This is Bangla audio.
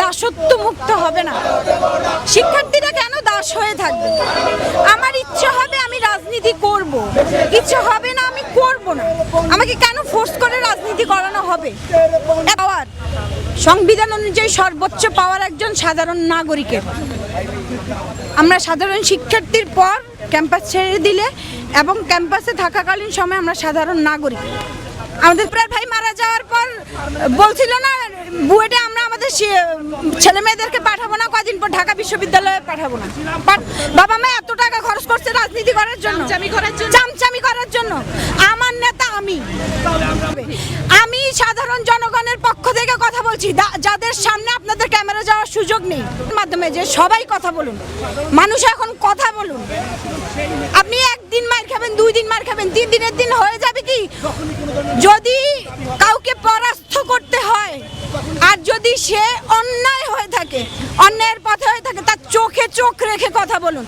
দাসত্ব মুক্ত হবে না। শিক্ষার্থীরা কেন দাস হয়ে থাকবে? আমার ইচ্ছে হবে আমি রাজনীতি করব। ইচ্ছে হবে না আমি করব না। আমাকে কেন ফোর্স করে রাজনীতি করানো হবে? পাওয়ার সংবিধান অনুযায়ী সর্বোচ্চ পাওয়ার একজন সাধারণ নাগরিকের। আমরা সাধারণ শিক্ষার্থীর পর ক্যাম্পাস ছেড়ে দিলে এবং ক্যাম্পাসে থাকাকালীন সময় আমরা সাধারণ নাগরিক। আমাদের প্রায় ভাই মারা যাওয়ার পর বলছিল না বুয়েটে আমরা আমাদের ছেলে মেয়েদেরকে পাঠাবো না কদিন পর ঢাকা বিশ্ববিদ্যালয়ে পাঠাবো না। বাবা মা এত টাকা খরচ করছে রাজনীতি করার জন্য। চামচামি করার জন্য? আমার নেতা আমি। আমি সাধারণ জনগণের পক্ষ থেকে কথা বলছি। যাদের সামনে আপনাদের ক্যামেরা যাওয়ার সুযোগ নেই মাধ্যমে যে সবাই কথা বলুন। মানুষ এখন কথা বলুন। আপনি একদিন মার খাবেন দুই দিন মার খাবেন তিন দিনের দিন হয়ে যাবে কি যদি কাউকে পরাস্ত করতে হয় আর যদি সে অন্যায় হয়ে থাকে, অন্যায়ের পথে হয়ে থাকে, তার চোখে চোখ রেখে কথা বলুন।